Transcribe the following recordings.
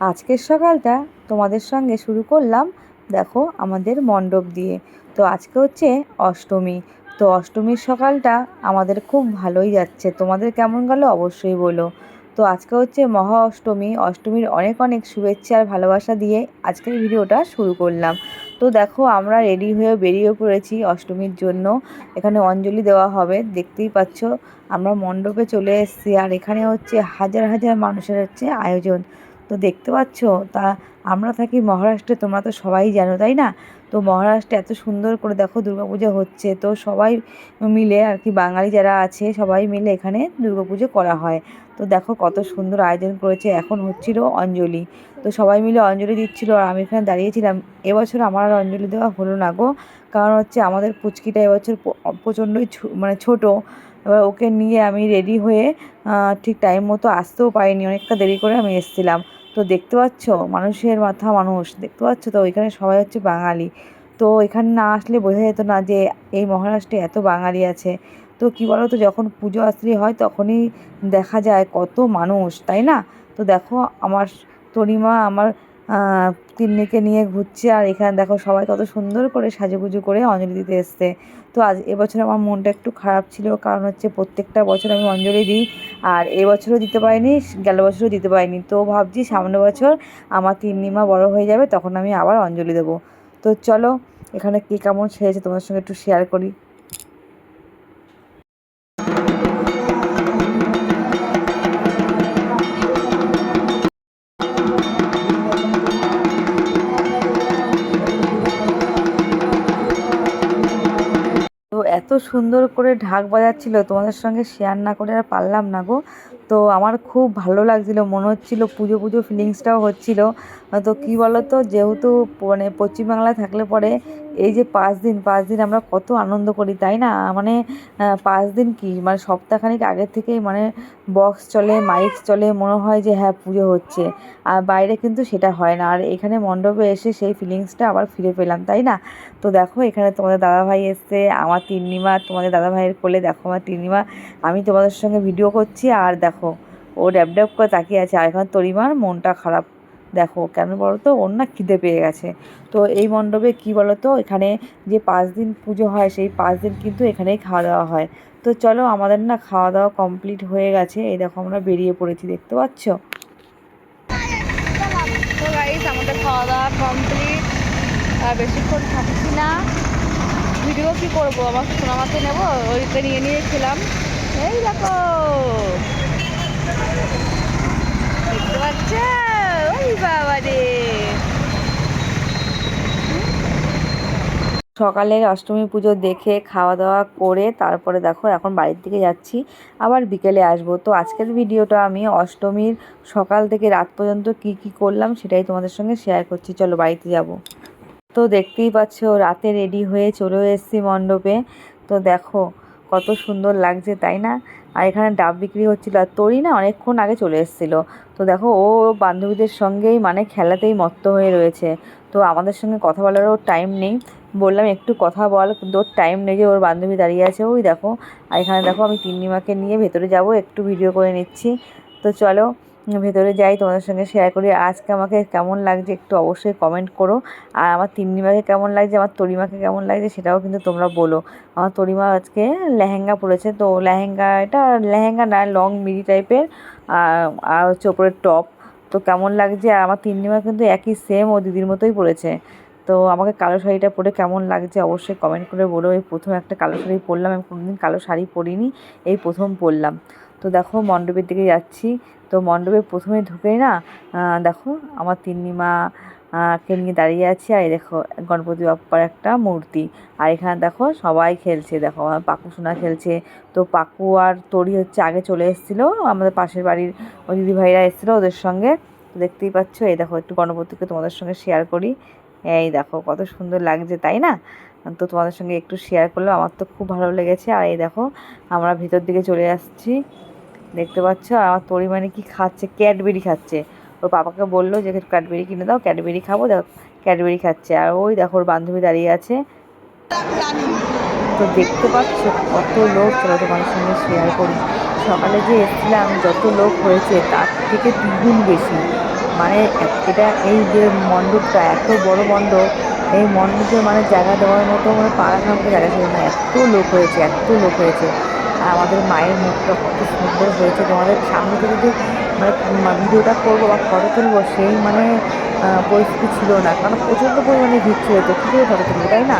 আজকের সকালটা তোমাদের সঙ্গে শুরু করলাম, দেখো, আমাদের মণ্ডপ দিয়ে। তো আজকে হচ্ছে অষ্টমী। তো অষ্টমীর সকালটা আমাদের খুব ভালোই যাচ্ছে। তোমাদের কেমন গেল অবশ্যই বলো। তো আজকে হচ্ছে মহা অষ্টমী। অষ্টমীর অনেক অনেক শুভেচ্ছা আর ভালোবাসা দিয়ে আজকের ভিডিওটা শুরু করলাম। তো দেখো, আমরা রেডি হয়ে বেরিয়ে পড়েছি অষ্টমীর জন্য। এখানে অঞ্জলি দেওয়া হবে, দেখতেই পাচ্ছ। আমরা মণ্ডপে চলে এসেছি আর এখানে হচ্ছে হাজার হাজার মানুষের হচ্ছে আয়োজন। তো দেখতে পাচ্ছ, তা আমরা থাকি মহারাষ্ট্রে, তোমরা তো সবাই জানো, তাই না? তো মহারাষ্ট্রে এত সুন্দর করে দেখো দুর্গাপুজো হচ্ছে, তো সবাই মিলে আর কি, বাঙালি যারা আছে, সবাই মিলে এখানে দুর্গাপুজো করা হয়। তো দেখো কত সুন্দর আয়োজন করেছে, এখন হচ্ছিল অঞ্জলি। তো সবাই মিলে অঞ্জলি দিচ্ছিল, আর আমি এখানে দাঁড়িয়েছিলাম। এবছর আমার আর অঞ্জলি দেওয়া হলো না গো, কারণ হচ্ছে আমাদের পুচকিটা এবছর প্রচণ্ডই মানে ছোটো এবার ওকে নিয়ে আমি রেডি হয়ে ঠিক টাইম মতো আসতেও পারিনি। অনেকটা দেরি করে আমি এসেছিলাম। তো দেখতে পাচ্ছ? মানুষের মাথা মানুষ। দেখতে পাচ্ছ তো? ওইখানে সবাই হচ্ছে বাঙালি। তো এখানে না আসলে বোঝা যেত না যে এই মহারাষ্ট্রে এত বাঙালি আছে। তো কী বলো তো যখন পুজো আশ্রী হয় তখনই দেখা যায় কত মানুষ, তাই না? তো দেখো, আমার তরিমা, আমার তিন্নিকে নিয়ে ঘুরছে আর এখানে দেখো সবাই কত সুন্দর করে সাজুগুজু করে অঞ্জলি দিতে এসছে। তো আজ এবছর আমার মনটা একটু খারাপ ছিল, কারণ হচ্ছে প্রত্যেকটা বছর আমি অঞ্জলি দিই আর এবছরও দিতে পারিনি, গেল বছরও দিতে পারিনি। তো ভাবছি সামনের বছর আমার তিন্নিমা বড় হয়ে যাবে, তখন আমি আবার অঞ্জলি দেবো। তো চলো এখানে কে কেমন সেরেছে তোমাদের সঙ্গে একটু শেয়ার করি। সুন্দর করে ঢাক বাজাচ্ছিল, তোমাদের সঙ্গে শেয়ার না করে আর পারলাম না গো। তো আমার খুব ভালো লাগছিল, মনে হচ্ছিল পুজো পুজো ফিলিংসটাও হচ্ছিল। তো কী বলো তো যেহেতু মানে পশ্চিমবাংলায় থাকলে পরে এই যে পাঁচ দিন পাঁচ দিন আমরা কত আনন্দ করি, তাই না? মানে পাঁচ দিন কি? মানে সপ্তাহখানিক আগের থেকেই মানে বক্স চলে মাইক চলে, মনে হয় যে হ্যাঁ পুজো হচ্ছে। আর বাইরে কিন্তু সেটা হয় না। আর এখানে মণ্ডপে এসে সেই ফিলিংসটা আবার ফিরে পেলাম, তাই না? তো দেখো, এখানে তোমাদের দাদাভাই এসছে, আমার তিন্নিমা, তোমাদের দাদাভাইয়ের কোলে দেখো আমার তিন্নিমা। আমি তোমাদের সঙ্গে ভিডিও করছি, আর দেখো, ও ড্যাব ড্যাব করে তাকিয়ে আছে। আর এখানে তরিমার মনটা খারাপ দেখো, কেন বলো তো ওর না খিদে পেয়ে গেছে। তো এই মণ্ডপে কি বলো তো এখানে যে পাঁচ দিন পুজো হয়, সেই পাঁচ দিন কিন্তু এখানেই খাওয়া দাওয়া হয়। তো চলো, আমাদের না খাওয়া দাওয়া কমপ্লিট হয়ে গেছে। এই দেখো, আমরা বেরিয়ে পড়েছি, দেখতে পাচ্ছ? আমাদের খাওয়া দাওয়া কমপ্লিট। আর বেশিক্ষণ থাকছি না। ভিডিও কি করব? আমার সোনামাকে নেব? ওইটা নিয়ে নিয়েছিলাম এই দেখো। দেখতে পাচ্ছ? সকালের অষ্টমী পুজো দেখে খাওয়া দাওয়া করে তারপরে দেখো এখন বাড়ির দিকে যাচ্ছি, আবার বিকেলে আসব। তো আজকের ভিডিওটা আমি অষ্টমীর সকাল থেকে রাত পর্যন্ত কি কি করলাম সেটাই তোমাদের সঙ্গে শেয়ার করছি। চলো বাড়িতে যাব। তো দেখতেই পাচ্ছ রাতে রেডি হয়ে চলে এসেছি মণ্ডপে। তো দেখো কত সুন্দর লাগছে, তাই না? আর এখানে ডাব বিক্রি হচ্ছিল আর তরি না অনেকক্ষণ আগে চলে এসেছিল। তো দেখো, ও বান্ধবীদের সঙ্গেই মানে খেলাতেই মত্ত হয়ে রয়েছে। তো আমাদের সঙ্গে কথা বলারও টাইম নেই। বললাম, একটু কথা বল, কিন্তু ওর টাইম নেই যে ওর বান্ধবী দাঁড়িয়ে আছে। ওই দেখো, আর এখানে দেখো আমি তিন্নিমাকে নিয়ে ভেতরে যাব, একটু ভিডিও করে নিচ্ছি। তো চলো ভেতরে যাই, তোমাদের সঙ্গে শেয়ার করি। আজকে আমাকে কেমন লাগছে একটু অবশ্যই কমেন্ট করো। আর আমার তিন্নিমাকে কেমন লাগছে, আমার তরিমাকে কেমন লাগছে সেটাও কিন্তু তোমরা বলো। আমার তরিমা আজকে লেহেঙ্গা পরেছে, তো লেহেঙ্গা এটা লেহেঙ্গা না লং মিডি টাইপের আর হচ্ছে ওপরের টপ তো কেমন লাগছে? আর আমার তিন্নিমা কিন্তু একই সেম ও দিদির মতোই পরেছে। তো আমাকে কালো শাড়িটা পরে কেমন লাগছে অবশ্যই কমেন্ট করে বলো। এই প্রথম একটা কালো শাড়ি পরলাম, আমি কোনোদিন কালো শাড়ি পরিনি, এই প্রথম পরলাম। দেখো মণ্ডপের দিকে যাচ্ছি। তো মণ্ডপে প্রথমে ঢুকেই না দেখো আমার তিন্নিমা কে নিয়ে দাঁড়িয়ে আছে। আর এই দেখো গণপতি বাপ্পার একটা মূর্তি। আর এখানে দেখো সবাই খেলছে। দেখো আমার পাকু সোনা খেলছে। তো পাকু আর তরি হচ্ছে আগে চলে এসেছিল। আমাদের পাশের বাড়ির ওই দিদি ভাইরা এসেছিল ওদের সঙ্গে। তো দেখতেই পাচ্ছ, এই দেখো একটু গণপতিকে তোমাদের সঙ্গে শেয়ার করি। এই দেখো কত সুন্দর লাগছে, তাই না? তো তোমাদের সঙ্গে একটু শেয়ার করলাম। আমার তো খুব ভালো লেগেছে। আর এই দেখো, আমরা ভিতর দিকে চলে আসছি। দেখতে পাচ্ছ? আর আমার তরিমানি কি খাচ্ছে? ক্যাডবেরি খাচ্ছে। ওর পাপাকে বলল যে ক্যাডবেরি কিনে দাও ক্যাডবেরি খাব, দেখো ক্যাডবেরি খাচ্ছে। আর ওই দেখো, ওর বান্ধবী দাঁড়িয়ে আছে। তো দেখতে পাচ্ছ কত লোক? চলো তোমাদের সঙ্গে শেয়ার করি। সকালে যে এসেছিলাম, যত লোক হয়েছে, তার থেকে দ্বিগুণ বেশি। মানে এটা এই যে মণ্ডপটা, এত বড় মণ্ডপ এই মণ্ডপে মানে জায়গা দেওয়ার মতো মানে পা রাখার মতো জায়গা ছিল। না এত লোক হয়েছে এত লোক হয়েছে। আর আমাদের মায়ের মুখটা কত সুন্দর হয়েছে। তোমাদের সামনে থেকে যদি মানে ভিডিওটা করব বা ফটো তুলবো সেই মানে পরিস্থিতি ছিল না। কারণ প্রচণ্ড পরিমাণে ভিড় ছিল তো কী করে ফটো তুলবো তাই না?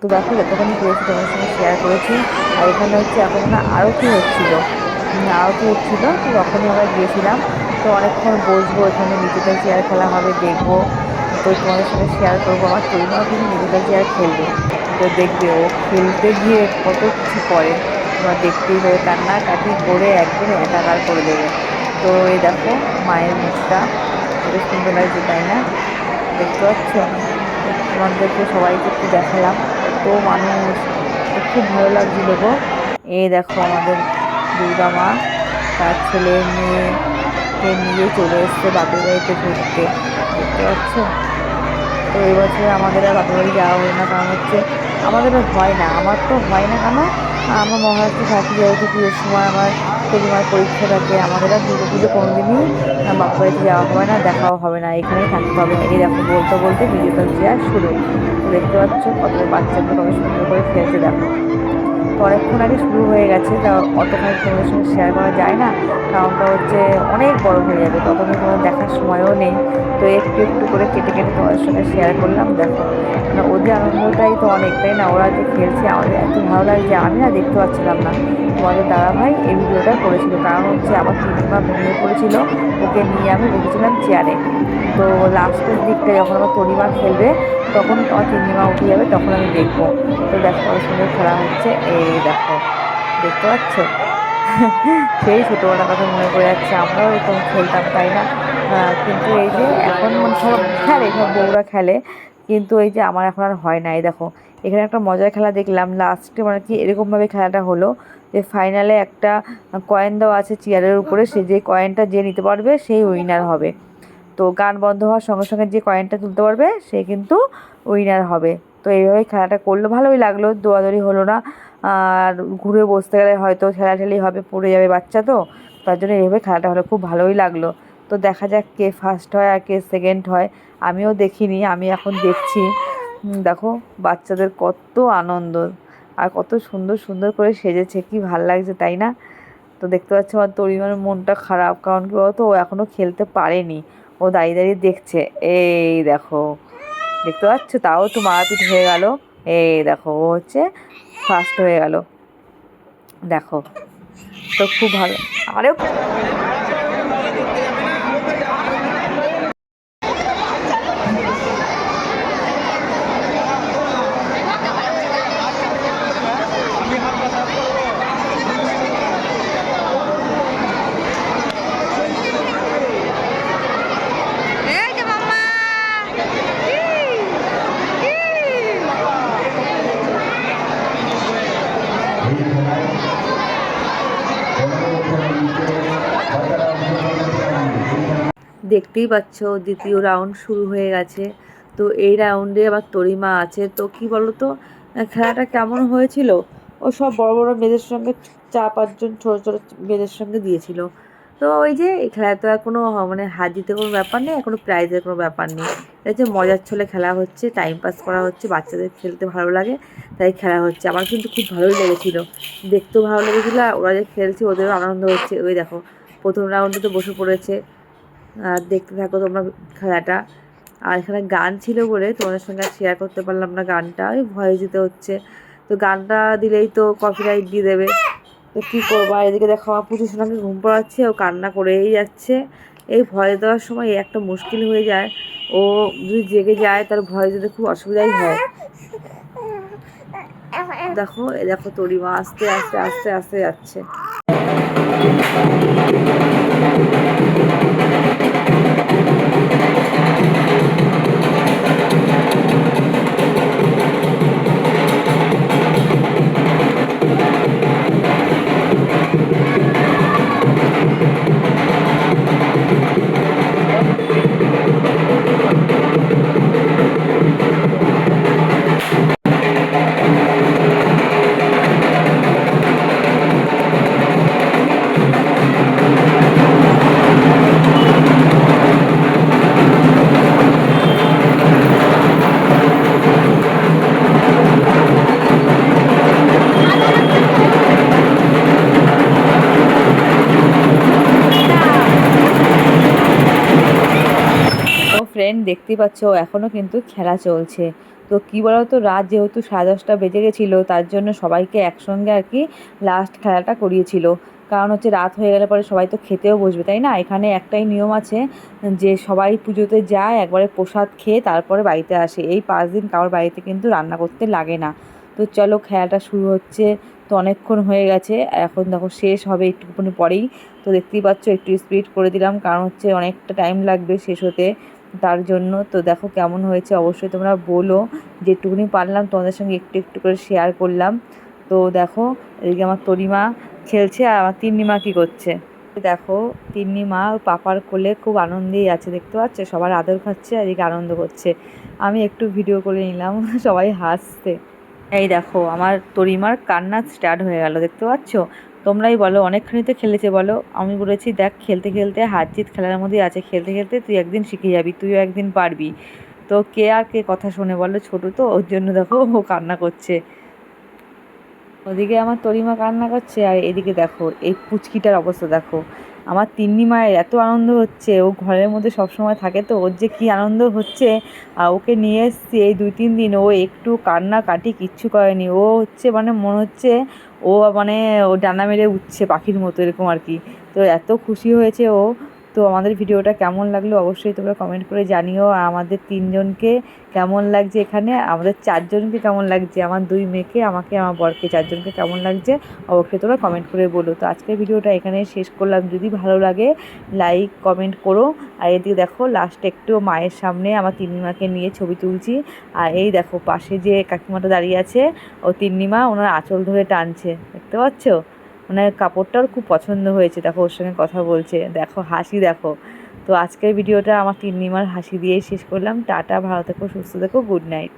তো দেখো যতখানি করেছি তোমার সঙ্গে শেয়ার করেছি। আর এখানে হচ্ছে এখন না আরতি হচ্ছিল। উম, আরতি হচ্ছিল তো তখনই আমরা গিয়েছিলাম। তো অনেকক্ষণ বসবো এখানে নিজেদের চেয়ার খেলা হবে দেখব। তো তোমাদের সঙ্গে শেয়ার করব, আমার তৈরিমাও কিন্তু নিজেদের চেয়ার খেলবে। তো দেখবে ও খেলতে গিয়ে কত কিছু করে। তোমার দেখতেই হবে কান্না কান্নাকাটি করে একদম একাকার করে দেবে। তো এই দেখো, মায়ের মুখটা। কত সুন্দর লাগছে, তাই না? দেখতে পাচ্ছ? তোমাদেরকে সবাইকে একটু দেখালাম। কত মানুষ, তো খুব ভালো লাগছিল গো। এই দেখো আমাদের দুর্গা মা, তার ছেলে মেয়েকে নিয়ে চলে এসছে, বাপের বাড়িতে ঘুরতে দেখতে পাচ্ছ? তো এবছর আমাদের আর বাপের বাড়ি যাওয়া হলো না, কারণ হচ্ছে আমাদের হয় না। আমার তো হয় না কেন? আমার মহারাষ্ট্রে থাকি, যেহেতু পুজোর সময় আমার পরিমার পরীক্ষা থাকে, আমাদের আর দুর্গা পুজো কোনোদিনই বাপের বাড়িতে যাওয়া হবে না, দেখাও হবে না, এখানেই থাকতে হবে। এই দেখো, বলতে বলতে ভিডিওটা দেওয়া শুরু। দেখতে পাচ্ছ, কত বাচ্চাগুলো কত সুন্দর করে খেলছে, দেখো। অনেকক্ষণ আগে শুরু হয়ে গেছে, তা অতখানি তোমাদের সঙ্গে শেয়ার করা যায় না। কারণটা হচ্ছে অনেক বড় হয়ে যাবে, ততক্ষণ তোমাদের দেখার সময়ও নেই। তো একটু একটু করে কেটে কেটে তোমাদের সঙ্গে শেয়ার করলাম, দেখো। মানে ওদের আনন্দটাই তো অনেকটাই না? ওরা যে খেলছে, আমাদের এত ভালো লাগছে আমি না দেখতে পাচ্ছিলাম না। তোমাদের দাদা ভাই এই ভিডিওটা করেছিল, কারণ হচ্ছে আমার তিনিমা ঘুমিয়ে পড়েছিল, ওকে নিয়ে আমি বসেছিলাম চেয়ারে তো লাস্টের দিকটা যখন আমার তরিমা খেলবে, তখন তিন্নিমা উঠে যাবে, তখন আমি দেখব। তো দেখো কত সুন্দর খেলা হচ্ছে। এই দেখো, দেখতে পাচ্ছ? সেই ছোটোবেলার কথা মনে পড়ে যাচ্ছে। আমরাও এরকম খেলতাম, তাই না? কিন্তু এই যে এখন মানে সব খেলে সব বউরা খেলে, কিন্তু এই যে আমার এখন আর হয় না। এই দেখো, এখানে একটা মজার খেলা দেখলাম। লাস্টে মানে কি এরকমভাবে খেলাটা হলো যে ফাইনালে একটা কয়েন দেওয়া আছে চেয়ারের উপরে, সে যে কয়েনটা যে নিতে পারবে, সেই উইনার হবে। তো গান বন্ধ হওয়ার সঙ্গে সঙ্গে যে কয়েনটা তুলতে পারবে, সে কিন্তু উইনার হবে। তো এইভাবে খেলাটা করল। ভালোই লাগল, দৌড়াদৌড়ি হলো না। আর ঘুরে বসতে গেলে হয়তো ঠেলাঠেলি হবে, পড়ে যাবে বাচ্চা তো। তার জন্য এইভাবে খেলাটা হলো, খুব ভালোই লাগল। তো দেখা যাক কে ফার্স্ট হয় আর কে সেকেন্ড হয়। আমিও দেখিনি, আমি এখন দেখছি। দেখো, বাচ্চাদের কত আনন্দ। আর কত সুন্দর সুন্দর করে সেজেছে। কি ভালো লাগছে, তাই না? তো দেখতে পাচ্ছি আমার তরিমার মনটা খারাপ। কারণ কি বলতো? ও এখনও খেলতে পারেনি। ও দাঁড়িয়ে দাঁড়িয়ে দেখছে। এই দেখো, দেখতে পাচ্ছ? তাও তো মারাপিট হয়ে গেল। এই দেখো, ও হচ্ছে ফার্স্ট হয়ে গেল। দেখো, তো খুব ভালো। আরে এই যে মাম্মা দেখতেই পাচ্ছ দ্বিতীয় রাউন্ড শুরু হয়ে গেছে। তো এই রাউন্ডে আবার তরিমা আছে। তো কি বলো তো আহ, খেলাটা কেমন হয়েছিল? ও সব বড় বড় মেয়েদের সঙ্গে চার পাঁচজন ছোটো ছোটো মেয়েদের সঙ্গে দিয়েছিল। তো ওই যে খেলায় তো আর কোনো মানে হার জিতে কোনো ব্যাপার নেই কোনো প্রাইজের কোনো ব্যাপার নেই। এটা হচ্ছে মজার ছলে খেলা হচ্ছে টাইম পাস করা হচ্ছে, বাচ্চাদের খেলতে ভালো লাগে, তাই খেলা হচ্ছে। আমার কিন্তু খুব ভালোই লেগেছিল, দেখতেও ভালো লেগেছিলো, আর ওরা যে খেলছে ওদেরও আনন্দ হচ্ছে। ওই দেখো, প্রথম রাউন্ডে তো বসে পড়েছে, আর দেখতে থাকো তোমরা খেলাটা। আর এখানে গান ছিল বলে তোমাদের সঙ্গে শেয়ার করতে পারলাম না গানটা, ওই ভয়েস দিতে হচ্ছে। তো গানটা দিলেই তো কপিরাইট দিয়ে দেবে। কী করব? আর এদিকে দেখো আমার পুজোর সোনাকে ঘুম পড়াচ্ছে, ও কান্না করেই যাচ্ছে। এই ভয় দেওয়ার সময় একটা মুশকিল হয়ে যায়। ও যদি জেগে যায়, তার ভয় দিতে খুব অসুবিধাই হয়। দেখো, এ দেখো তরিমা আস্তে আস্তে আস্তে আস্তে যাচ্ছে। দেখতেই পাচ্ছ এখনও কিন্তু খেলা চলছে। তো কী বলো তো রাত যেহেতু সাড়ে দশটা বেজে গেছিল, তার জন্য সবাইকে একসঙ্গে আর কি লাস্ট খেলাটা করিয়েছিল। কারণ হচ্ছে রাত হয়ে গেলে পরে সবাই তো খেতেও বসবে, তাই না? এখানে একটাই নিয়ম আছে যে সবাই পুজোতে যায়, একবারে প্রসাদ খেয়ে তারপরে বাড়িতে আসে। এই পাঁচ দিন কারোর বাড়িতে কিন্তু রান্না করতে লাগে না। তো চলো খেলাটা শুরু হচ্ছে, তো অনেকক্ষণ হয়ে গেছে, এখন দেখো শেষ হবে একটুখানি পরেই। তো দেখতেই পাচ্ছ, একটু স্পিড করে দিলাম, কারণ হচ্ছে অনেকটা টাইম লাগবে শেষ হতে। তার জন্য। তো দেখো কেমন হয়েছে, অবশ্যই তোমরা বলো। যেটুকুনি পারলাম তোমাদের সঙ্গে একটু একটু করে শেয়ার করলাম। তো দেখো, এদিকে আমার তরিমা খেলছে আর আমার তিন্নিমা কী করছে। দেখো, তিন্নিমা পাপার কোলে খুব আনন্দেই আছে, দেখতে পাচ্ছ? সবার আদর খাচ্ছে আর এদিকে আনন্দ করছে। আমি একটু ভিডিও করে নিলাম, সবাই হাসছে। এই দেখো, আমার তরিমার কান্না স্টার্ট হয়ে গেল, দেখতে পাচ্ছ? তোমরাই বলো, অনেকখানি তো খেলেছে বলো। আমি বলেছি, দেখ, খেলতে খেলতে হার জিত খেলার মধ্যেই আছে। খেলতে খেলতে তুই একদিন শিখে যাবি, তুইও একদিন পারবি। তো কে আর কে কথা শোনে বলো, ছোটো তো, ওর জন্য দেখো ও কান্না করছে। ওদিকে আমার তরিমা কান্না করছে, আর এদিকে দেখো, এই পুচকিটার অবস্থা দেখো। আমার তিন্নি মায়ের এত আনন্দ হচ্ছে, ও ঘরের মধ্যে সব সময় থাকে তো, ওর যে কী আনন্দ হচ্ছে ওকে নিয়ে এসছি এই দুই তিন দিন, ও একটু কান্না কাটি কিচ্ছু করেনি, ও হচ্ছে মানে মনে হচ্ছে ও মানে ও ডানা মেরে উঠছে পাখির মতো এরকম আর কি। তো এত খুশি হয়েছে ও তো আমাদের ভিডিওটা কেমন লাগল অবশ্যই তোমরা কমেন্ট করে জানিও। আর আমাদের তিনজনকে কেমন লাগছে এখানে? আমাদের চারজনকে কেমন লাগছে? আমার দুই মেয়েকে, আমাকে, আমার বরকে চারজনকে কেমন লাগছে অবশ্যই তোমরা কমেন্ট করে বলো। তো আজকের ভিডিওটা এখানে শেষ করলাম। যদি ভালো লাগে লাইক কমেন্ট করো। আর এদিকে দেখো লাস্টে একটু মায়ের সামনে আমার তিন্নিমাকে নিয়ে ছবি তুলছি। আর এই দেখো, পাশে যে কাকিমাটা দাঁড়িয়ে আছে, ও তিন্নিমা, ওনার আঁচল ধরে টানছে। দেখতে পাচ্ছ? মানে কাপড়টাও খুব পছন্দ হয়েছে। দেখো, ওর সঙ্গে কথা বলছে। দেখো, হাসি দেখো। তো আজকের ভিডিওটা আমার তিন নিমার হাসি দিয়েই শেষ করলাম। টাটা, ভালো থেকো, সুস্থ থেকো, গুড নাইট।